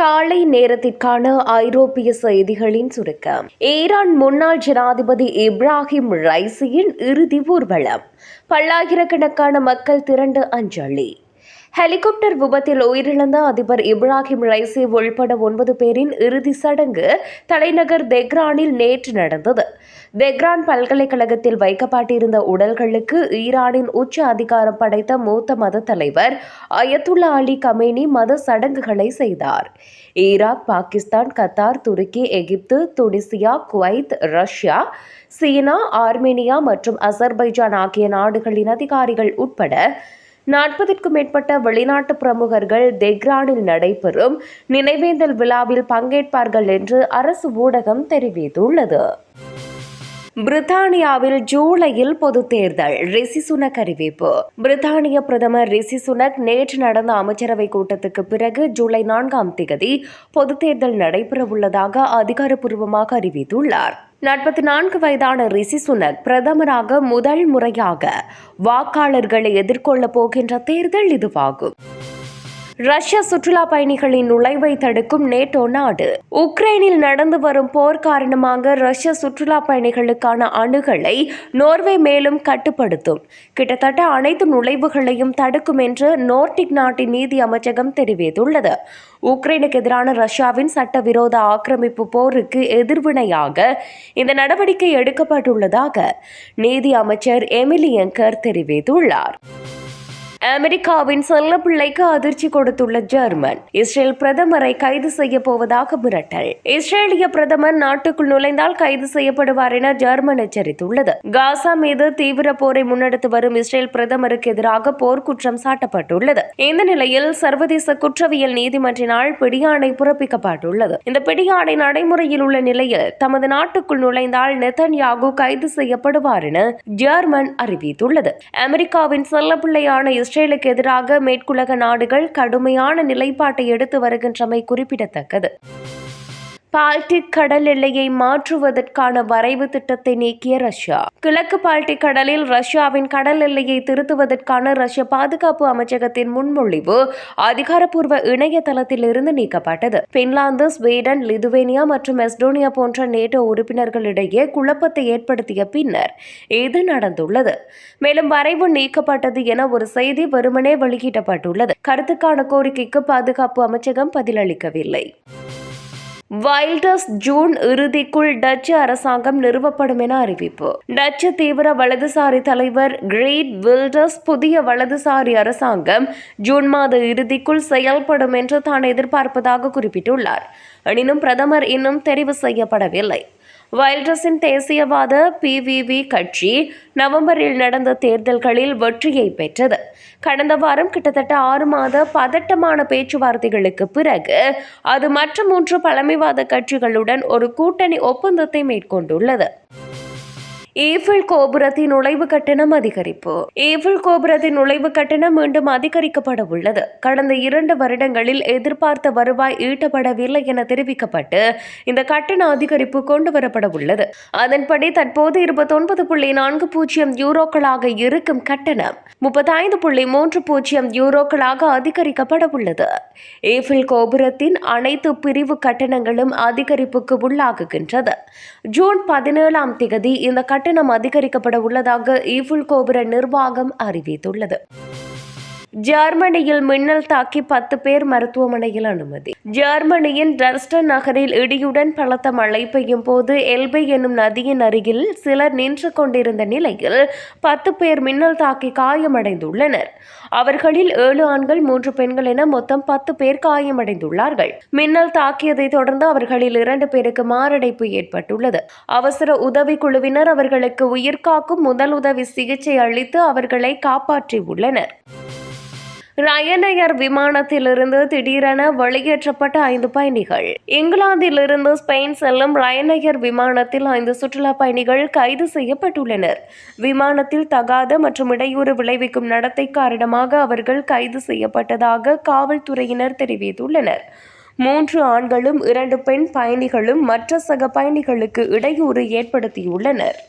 காலை நேரத்திற்கான ஐரோப்பிய செய்திகளின் சுருக்கம். ஈரான் முன்னாள் ஜனாதிபதி இப்ராஹிம் ரைசியின் இறுதி ஊர்வலம். பல்லாயிரக்கணக்கான மக்கள் திரண்டு அஞ்சலி. ஹெலிகாப்டர் விபத்தில் உயிரிழந்த அதிபர் இப்ராஹிம் ரைசி உள்பட ஒன்பது பேரின் இறுதி சடங்கு தலைநகர் தெக்ரானில் நேற்று நடந்தது. தெக்ரான் பல்கலைக்கழகத்தில் வைக்கப்பட்டிருந்த உடல்களுக்கு ஈரானின் உச்ச அதிகாரம் படைத்த மூத்த மத தலைவர் அயத்துல்லா அலி கமேனி மத சடங்குகளை செய்தார். ஈராக் பாகிஸ்தான் கத்தார் துருக்கி எகிப்து துனிசியா குவைத் ரஷ்யா சீனா ஆர்மேனியா மற்றும் அசர்பைஜான் ஆகிய நாடுகளின் அதிகாரிகள் உட்பட நாற்பதற்கும் மேற்பட்ட வெளிநாட்டு பிரமுகர்கள் தெக்ரானில் நடைபெறும் நினைவேந்தல் விழாவில் பங்கேற்பார்கள் என்று அரசு ஊடகம் தெரிவித்துள்ளது. பிரித்தானியாவில் ஜூலையில் பொது தேர்தல். ரிஷி சுனக் அறிவிப்பு. பிரித்தானிய பிரதமர் ரிஷி சுனக் நேற்று நடந்த அமைச்சரவை கூட்டத்துக்கு பிறகு ஜூலை நான்காம் தேதி பொது தேர்தல் நடைபெறவுள்ளதாக அதிகாரப்பூர்வமாக அறிவித்துள்ளார். நாற்பத்தி நான்கு வயதான ரிஷி சுனக் பிரதமராக முதல் முறையாக வாக்காளர்களை எதிர்கொள்ளப் போகின்ற தேர்தல் இதுவாகும். ரஷ்ய சுற்றுலா பயணிகளின் நுழைவை தடுக்கும் நேட்டோ நாடு. உக்ரைனில் நடந்து வரும் போர் காரணமாக ரஷ்ய சுற்றுலா பயணிகளுக்கான அணுகலை நோர்வே மேலும் கட்டுப்படுத்தும். கிட்டத்தட்ட அனைத்து நுழைவுகளையும் தடுக்கும் என்று நோர்டிக் நாட்டின் நீதி அமைச்சகம் தெரிவித்துள்ளது. உக்ரைனுக்கு எதிரான ரஷ்யாவின் சட்டவிரோத ஆக்கிரமிப்பு போருக்கு எதிர்வினையாக இந்த நடவடிக்கை எடுக்கப்பட்டுள்ளதாக நீதி அமைச்சர் எமிலி எங்கர் தெரிவித்துள்ளார். அமெரிக்காவின் செல்ல பிள்ளைக்கு அதிர்ச்சி கொடுத்துள்ள ஜெர்மன் இஸ்ரேல் பிரதமரை கைது செய்ய போவதாக மிரட்டல். இஸ்ரேலிய பிரதமர் நாட்டுக்குள் நுழைந்தால் கைது செய்யப்படுவார் என ஜெர்மன் எச்சரித்துள்ளது. காசா மீது தீவிர போரை முன்னெடுத்து வரும் இஸ்ரேல் பிரதமருக்கு எதிராக போர்க்குற்றம் சாட்டப்பட்டுள்ளது. இந்த நிலையில் சர்வதேச குற்றவியல் நீதிமன்றினால் பிடியாணை பிறப்பிக்கப்பட்டுள்ளது. இந்த பிடியாணை நடைமுறையில் உள்ள நிலையில் தமது நாட்டுக்குள் நுழைந்தால் நெத்தன்யாகு கைது செய்யப்படுவார் என ஜெர்மன் அறிவித்துள்ளது. அமெரிக்காவின் செல்லப்பிள்ளையான இஸ்ரேலுக்கு எதிராக மேற்குலக நாடுகள் கடுமையான நிலைப்பாட்டை எடுத்து வருகின்றமை குறிப்பிடத்தக்கது. பால்டிக் கடல் எல்லையை மாற்றுவதற்கான வரைவு திட்டத்தை நீக்கிய ரஷ்யா. கிழக்கு பால்டிக் கடலில் ரஷ்யாவின் கடல் எல்லையை திருத்துவதற்கான ரஷ்ய பாதுகாப்பு அமைச்சகத்தின் முன்மொழிவு அதிகாரப்பூர்வ இணையதளத்தில் இருந்து நீக்கப்பட்டது. பின்லாந்து ஸ்வீடன் லிதுவேனியா மற்றும் எஸ்டோனியா போன்ற நேட்டோ உறுப்பினர்களிடையே குழப்பத்தை ஏற்படுத்திய பின்னர் இது நடந்துள்ளது. மேலும் வரைவு நீக்கப்பட்டது என ஒரு செய்தி வெறுமனே வெளியிடப்பட்டுள்ளது. கருத்துக்கான கோரிக்கைக்கு பாதுகாப்பு அமைச்சகம் பதிலளிக்கவில்லை. வைல்டர்ஸ் ஜூன் இறுதிக்குள் டச்சு அரசாங்கம் நிறுவப்படும் என அறிவிப்பு. டச்சு தீவிர வலதுசாரி தலைவர் கிரேட் வில்டர்ஸ் புதிய வலதுசாரி அரசாங்கம் ஜூன் மாத இறுதிக்குள் செயல்படும் என்று தான் எதிர்பார்ப்பதாக குறிப்பிட்டுள்ளார். எனினும் பிரதமர் இன்னும் தெரிவு செய்யப்படவில்லை. வைல்ரஸின் தேசியவாத பிவிவி கட்சி நவம்பரில் நடந்த தேர்தல்களில் வெற்றியை பெற்றது. கடந்த வாரம் கிட்டத்தட்ட ஆறு மாத பதட்டமான பேச்சுவார்த்தைகளுக்கு பிறகு அது மற்ற மூன்று பழமைவாத கட்சிகளுடன் ஒரு கூட்டணி ஒப்பந்தத்தை மேற்கொண்டுள்ளது. ஈஃபில் கோபுரத்தின் நுழைவு கட்டணம் அதிகரிப்பு. ஈஃபில் கோபுரத்தின் நுழைவு கட்டணம் மீண்டும் அதிகரிக்கப்பட உள்ளது. கடந்த இரண்டு வருடங்களில் எதிர்பார்த்த வருவாய் ஈட்டப்படவில்லை என தெரிவிக்கப்பட்டு இந்த கட்டண அதிகரிப்பு கொண்டு வரப்பட உள்ளது. அதன்படி தற்போது இருபத்தொன்பது புள்ளி நான்கு பூஜ்ஜியம் யூரோக்களாக இருக்கும் கட்டணம் முப்பத்தைந்து புள்ளி மூன்று பூஜ்ஜியம் யூரோக்களாக அதிகரிக்கப்பட உள்ளது. ஈஃபில் கோபுரத்தின் அனைத்து பிரிவு கட்டணங்களும் அதிகரிப்புக்கு உள்ளாகுகின்றது. ஜூன் பதினேழாம் தேதி இந்த கட்டணம் அதிகரிக்கப்பட உள்ளதாக ஈஃபுல் கோபுர நிர்வாகம் அறிவித்துள்ளது. ஜெர்மனியில் மின்னல் தாக்கி பத்து பேர் மருத்துவமனையில் அனுமதி. ஜெர்மனியின் டர்ஸ்டன் நகரில் இடியுடன் பலத்த மழை பெய்யும் போது எல்பை என்னும் நதியின் அருகில் சிலர் நின்று கொண்டிருந்த நிலையில் பத்து பேர் மின்னல் தாக்கி காயமடைந்துள்ளனர். அவர்களில் ஏழு ஆண்கள் மூன்று பெண்கள் என மொத்தம் பத்து பேர் காயமடைந்துள்ளார்கள். மின்னல் தாக்கியதை தொடர்ந்து அவர்களில் இரண்டு பேருக்கு மாரடைப்பு ஏற்பட்டுள்ளது. அவசர உதவி குழுவினர் அவர்களுக்கு உயிர்காக்கும் முதல் உதவி சிகிச்சை அளித்து அவர்களை காப்பாற்றியுள்ளனர். ரயனயர் விமானத்திலிருந்து திடீரென வெளியேற்றப்பட்ட ஐந்து பயணிகள். இங்கிலாந்திலிருந்து ஸ்பெயின் செல்லும் ரயனயர் விமானத்தில் ஐந்து சுற்றுலா பயணிகள் கைது செய்யப்பட்டுள்ளனர். விமானத்தில் தகாத மற்றும் இடையூறு விளைவிக்கும் நடத்தை காரணமாக அவர்கள் கைது செய்யப்பட்டதாக காவல்துறையினர் தெரிவித்துள்ளனர். மூன்று ஆண்களும் இரண்டு பெண் பயணிகளும் மற்ற சக பயணிகளுக்கு இடையூறு ஏற்படுத்தியுள்ளனர்.